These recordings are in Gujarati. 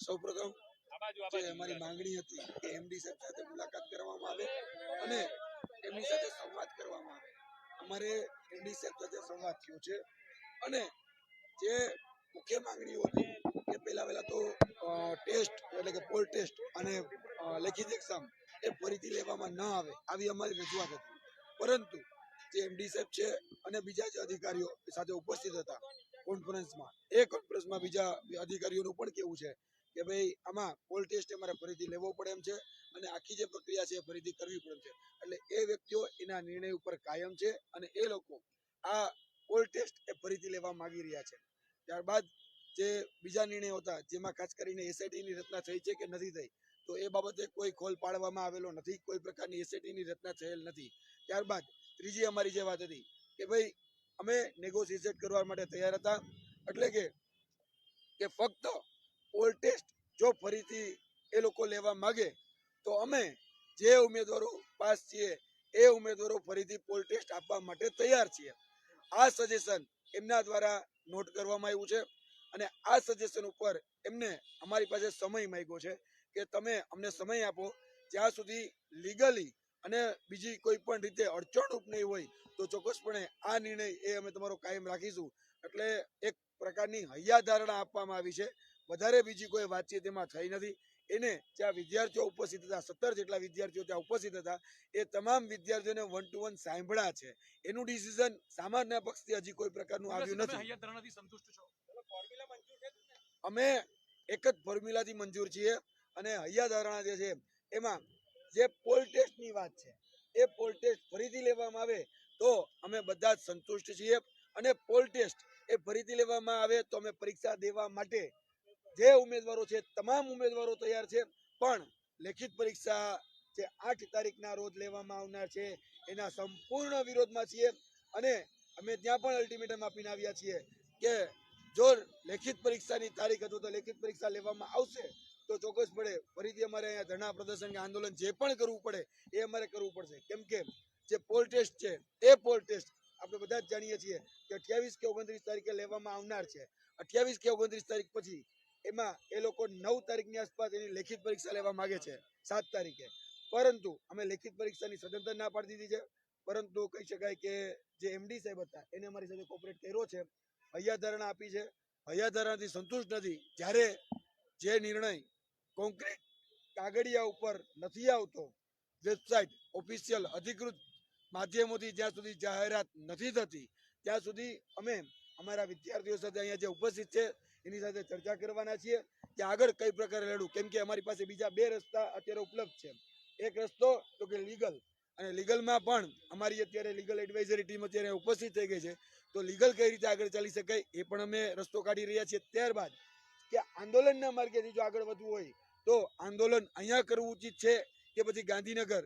સૌપ્રથમ જે અમારી માંગણી હતી કે એમડી સાહેબ સાથે મુલાકાત કરવામાં આવે અને એમની સાથે સંવાદ કરવામાં આવે. અમારે એમડી સાહેબ સાથે સંવાદ થયો છે. અને જે મુખ્ય માંગણીઓ હતી કે પહેલા પહેલા તો ટેસ્ટ એટલે કે પોલ ટેસ્ટ અને લેખિત એક્ઝામ એ ફરીથી લેવામાં ન આવે આવી અમારી રજૂઆત હતી. પરંતુ જે એમડી સાહેબ છે અને બીજા જે અધિકારીઓ સાથે ઉપસ્થિત હતા કોન્ફરન્સમાં એ કોન્ફરન્સમાં બીજા અધિકારીઓનું પણ કેવું છે કે ભાઈ આમાં પોલ ટેસ્ટ અમારે ફરીથી લેવો પડે એમ છે અને આખી જે પ્રક્રિયા છે ફરીથી કરવી પડે છે. એટલે એ વ્યક્તિઓ એના નિર્ણય ઉપર કાયમ છે અને એ લોકો આ પોલ ટેસ્ટ એ ફરીથી લેવા માગી રહ્યા છે. ત્યારબાદ જે બીજા નિર્ણયો હતા, જેમાં ખાસ કરીને એસઆઈટીની રચના થઈ છે કે નથી થઈ, તો એ બાબતે કોઈ ખોલ પાડવામાં આવેલો નથી, કોઈ પ્રકારની એસઆઈટીની રચના થયેલ નથી. ત્યારબાદ ત્રીજી અમારી જે વાત હતી કે ભાઈ અમે નેગોશિએટ કરવા માટે તૈયાર હતા, એટલે કે ફક્ત પોલ ટેસ્ટ જો ફરીથી એ લોકો લેવા માંગે, તો અમે જે ઉમેદવારો પાસ છીએ, એ ઉમેદવારો ફરીથી પોલ ટેસ્ટ આપવા માટે તૈયાર છીએ. આ સજેશન એમના દ્વારા નોટ કરવામાં આવ્યું છે અને આ સજેશન ઉપર એમને અમારી પાસે સમય માંગ્યો છે કે તમે અમને સમય આપો. જ્યાં સુધી લીગલી અને બીજી કોઈ પણ રીતે અડચણરૂપ નહીં હોય, તો ચોક્કસપણે આ નિર્ણય એ અમે તમારો કાયમ રાખીશું. એટલે એક પ્રકારની હૈયા ધારણા આપવામાં આવી છે. વધારે બીજી કોઈ વાતચીત એમાં થઈ નથી. એને જ્યાં વિદ્યાર્થીઓ ઉપસ્થિત હતા સત્તર જેટલા વિદ્યાર્થીઓ ત્યાં ઉપસ્થિત હતા એ તમામ વિદ્યાર્થીઓને વન ટુ વન સાંભળ્યા છે. એનું ડિસિઝન સામાન્ય પક્ષથી હજી કોઈ પ્રકારનું આવ્યું નથી. અમે એક જ ફોર્મ્યુલાથી મંજૂર છીએ અને હૈયા ધારણા જે છે એમાં જે પોલ ટેસ્ટની વાત છે એ પોલ ટેસ્ટ ફરીથી લેવામાં આવે તો અમે બધા જ સંતુષ્ટ છીએ. અને પોલ ટેસ્ટ એ ફરીથી લેવામાં આવે તો અમે પરીક્ષા દેવા માટે જે ઉમેદવારો છે, તમામ ઉમેદવારો તૈયાર છે. પણ લેખિત પરીક્ષા જે આઠ તારીખના રોજ લેવામાં આવનાર છે, એના સંપૂર્ણ વિરોધમાં છીએ અને અમે ત્યાં પણ અલ્ટિમેટમ આપીને આવ્યા છીએ કે જો લેખિત પરીક્ષાની તારીખ અથવા તો લેખિત પરીક્ષા લેવામાં આવશે, તો ચોક્કસ પડે ફરીથી અમારે અહીંયા ધરણા પ્રદર્શન કે આંદોલન જે પણ કરવું પડે, એ અમારે કરવું પડશે. કેમ કે જે પોલ ટેસ્ટ છે, એ પોલ ટેસ્ટ આપણે બધા જ જાણીએ છીએ કે અઠ્યાવીસ કે ઓગણત્રીસ તારીખે લેવામાં આવનાર છે. અઠ્યાવીસ કે ઓગણત્રીસ તારીખ પછી એમાં એ લોકો નવ તારીખની આસપાસ એની લેખિત પરીક્ષા લેવા માગે છે, સાત તારીખે. પરંતુ અમે લેખિત પરીક્ષાની સદંતર ના પાડી દીધી છે. પરંતુ કહી શકાય કે જે એમડી સાહેબ હતા, એને અમારી સાથે કોપરેટ કર્યો છે. હૈયા ધારણા આપી છે. હૈયા ધારણાથી સંતુષ્ટ નથી. જ્યારે જે નિર્ણય કોન્ક્રીટ કાગળિયા ઉપર નથી આવતો વેબસાઇટ ઓફિશિયલ અધિકૃત માધ્યમોથી જ્યાં સુધી જાહેરાત નથી થતી, ત્યાં સુધી અમે અમારા વિદ્યાર્થીઓ સાથે અહીંયા જે ઉપસ્થિત છે એની સાથે ચર્ચા કરવાના છીએ કે આગળ કઈ પ્રકારે લડવું. કેમ કે અમારી પાસે બીજા બે રસ્તા અત્યારે ઉપલબ્ધ છે. એક રસ્તો તો કે લીગલ અને લીગલમાં પણ અમારી અત્યારે લીગલ એડવાઇઝરી ટીમ અત્યારે ઉપસ્થિત થઈ ગઈ છે. તો લીગલ કઈ રીતે આગળ ચાલી શકાય એ પણ અમે રસ્તો કાઢી રહ્યા છીએ. ત્યારબાદ કે આંદોલનના માર્ગેથી જો આગળ વધવું હોય તો આંદોલન અહીંયા કરવું ઉચિત છે કે પછી ગાંધીનગર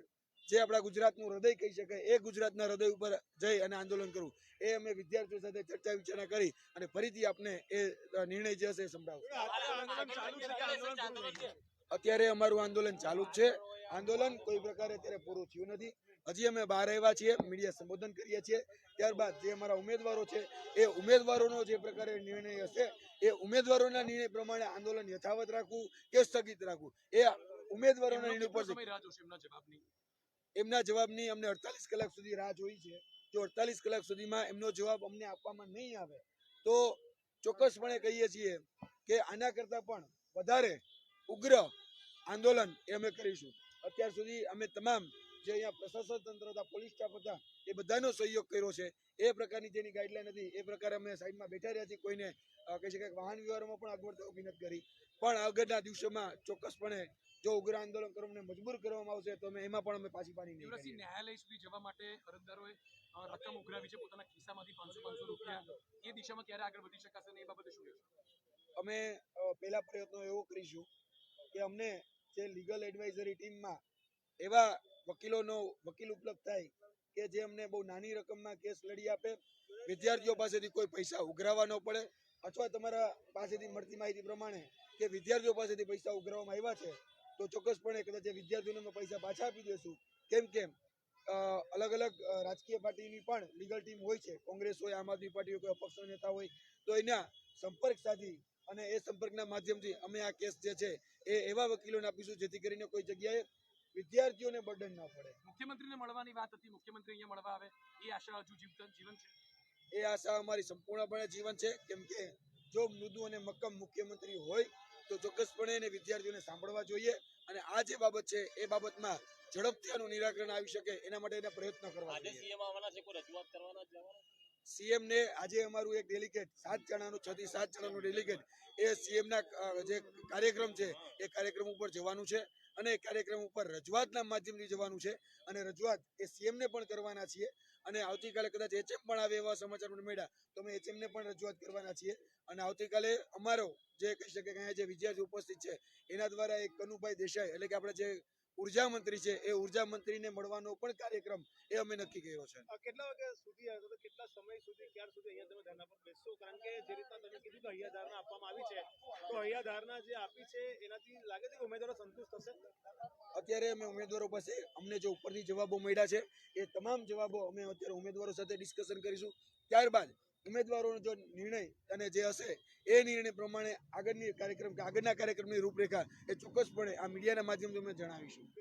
જે આપણા ગુજરાતનું હૃદય કહી શકાય એ ગુજરાતના હૃદય ઉપર જઈ અને આંદોલન કરવું. એ અમે વિદ્યાર્થીઓ સાથે ચર્ચા વિચારણા કરી અને ફરીથી આપને એ નિર્ણય જે હશે એ અત્યારે અમારું આંદોલન ચાલુ જ છે. આંદોલન કોઈ પ્રકારે અત્યારે પૂરું થયું નથી. હજી અમે બહાર આવ્યા છીએ મીડિયા સંબોધન કરીએ છીએ. ત્યારબાદ જે અમારા ઉમેદવારો છે એ ઉમેદવારોનો જે પ્રકારે નિર્ણય હશે એ ઉમેદવારોના નિર્ણય પ્રમાણે આંદોલન યથાવત રાખવું કે સ્થગિત રાખવું? એ ઉમેદવારોના નિર્ણય જોશે એમના જવાબની અમને અડતાલીસ કલાક સુધી રાહ જોઈ છે. જો અડતાલીસ કલાક સુધીમાં એમનો જવાબ અમને આપવામાં નહીં આવે, તો ચોક્કસપણે કહીએ છીએ કે આના કરતાં પણ વધારે ઉગ્ર આંદોલન એ અમે કરીશું. અત્યાર સુધી અમે તમામ જે અહીંયા પ્રશાસન તંત્ર હતા પોલીસ સ્ટાફ હતા એ બધાનો સહયોગ કર્યો છે. એ પ્રકારની જેની ગાઈડલાઈન હતી એ પ્રકારે અમે સાઈડમાં બેઠા રહ્યા છીએ. કોઈને કહી શકાય કે વાહન વ્યવહારમાં પણ અગવડતા ઊભી નથી કરી. પણ આગળના દિવસોમાં ચોક્કસપણે જો ઉગ્ર આંદોલન કરવાને મજબૂર કરવામાં આવશે તો અમે એમાં પણ અમે પાછી નહીં ન્યાયાલય સુધી જવા માટે અરજદારોએ રકમ ઉઘરાવી છે. પોતાના ખિસ્સામાંથી પાંચસો પાંચસો રૂપિયા. એ દિશામાં ક્યારે આગળ વધી શકાશે ને એ બાબતે શું અમે પહેલા પ્રયત્નો એવો કરીશું કે અમને જે લીગલ એડવાઇઝરી ટીમમાં એવા વકીલોનો વકીલ ઉપલબ્ધ થાય કે જે અમને બહુ નાની રકમમાં કેસ લડી આપે, વિદ્યાર્થીઓ પાસેથી કોઈ પૈસા ઉઘરાવવા ન પડે અથવા તમારા પાસેથી મળતી માહિતી પ્રમાણે કે વિદ્યાર્થીઓ પાસેથી પૈસા ઉઘરાવવામાં આવ્યા છે, તો ચોક્કસપણે કદાચ વિદ્યાર્થીઓને અમે પૈસા પાછા આપી દઈશું કેમ કેમ અલગ અલગ રાજકીય પાર્ટીની પણ લીગલ ટીમ હોય છે, કોંગ્રેસ હોય, આમ આદમી પાર્ટી હોય કોઈ અપક્ષના નેતા હોય, તો એના સંપર્ક સાધી અને એ સંપર્કના માધ્યમથી અમે આ કેસ જે છે એ એવા વકીલોને આપીશું જેથી કરીને કોઈ જગ્યાએ વિદ્યાર્થીઓને બર્ડન ના પડે. મુખ્યમંત્રીને મળવાની વાત હતી. મુખ્યમંત્રી અહીંયા મળવા આવે. એ આશા હજુ જીવન જીવન છે? એ આશા અમારી સંપૂર્ણપણે જીવન છે. કેમ કે જો મૃદુ અને મક્કમ મુખ્યમંત્રી હોય તો ચોક્કસપણે એને વિદ્યાર્થીઓને સાંભળવા જોઈએ. અને આ જે બાબત છે એ બાબતમાં ઝડપથી આનું નિરાકરણ આવી શકે એના માટે એના પ્રયત્ન કરવા આજે જોઈએ. સીએમ આવવાના છે કોઈ રજૂઆત કરવાના જ જવાના સીએમ ને આજે અમારું એક ડેલિગેટ સાત જણાનું, છ થી સાત જણાનું ડેલિગેટ એ સીએમ ના જે કાર્યક્રમ છે, એ કાર્યક્રમ ઉપર જવાનું છે અને કાર્યક્રમ ઉપર રજૂઆતના માધ્યમથી જવાનું છે અને રજૂઆત એ સીએમ ને પણ કરવાના છીએ અને આવતીકાલે કદાચ એચએમ પણ આવે એવા સમાચાર મને મળ્યા તો અમે એચએમ ને પણ રજૂઆત કરવાના છીએ અને આવતીકાલે અમારો જે કહી શકે કે અહીંયા જે વિદ્યાર્થી ઉપસ્થિત છે એના દ્વારા એક કનુભાઈ દેસાઈ એટલે કે આપણે જે ઊર્જા મંત્રી છે એ ઊર્જા મંત્રીને મળવાનો પણ કાર્યક્રમ એ અમે નક્કી કર્યો છે. કેટલા વાગ્યા સુધી આવ્યો કેટલા સમય સુધી ક્યાર સુધી અહીંયા તમે ધરના પર બેસશો? કારણ કે જે રીતના તમે કીધું કે અહીંયા ધારણા આપવામાં આવી છે તો અહીંયા ધારણા જે આપી છે એનાથી લાગે છે કે ઉમેદવારો સંતુષ્ટ થશે અત્યારે અમે ઉમેદવારો પાસે અમને જે ઉપરથી જવાબો મળ્યા છે એ તમામ જવાબો અમે અત્યારે ઉમેદવારો સાથે ડિસ્કશન કરીશું. ત્યારબાદ ઉમેદવારોનો જો નિર્ણય અને જે હશે, એ નિર્ણય પ્રમાણે આગળની કાર્યક્રમ કે આગળના કાર્યક્રમની રૂપરેખા એ ચોક્કસપણે આ મીડિયાના માધ્યમથી અમે જણાવીશું.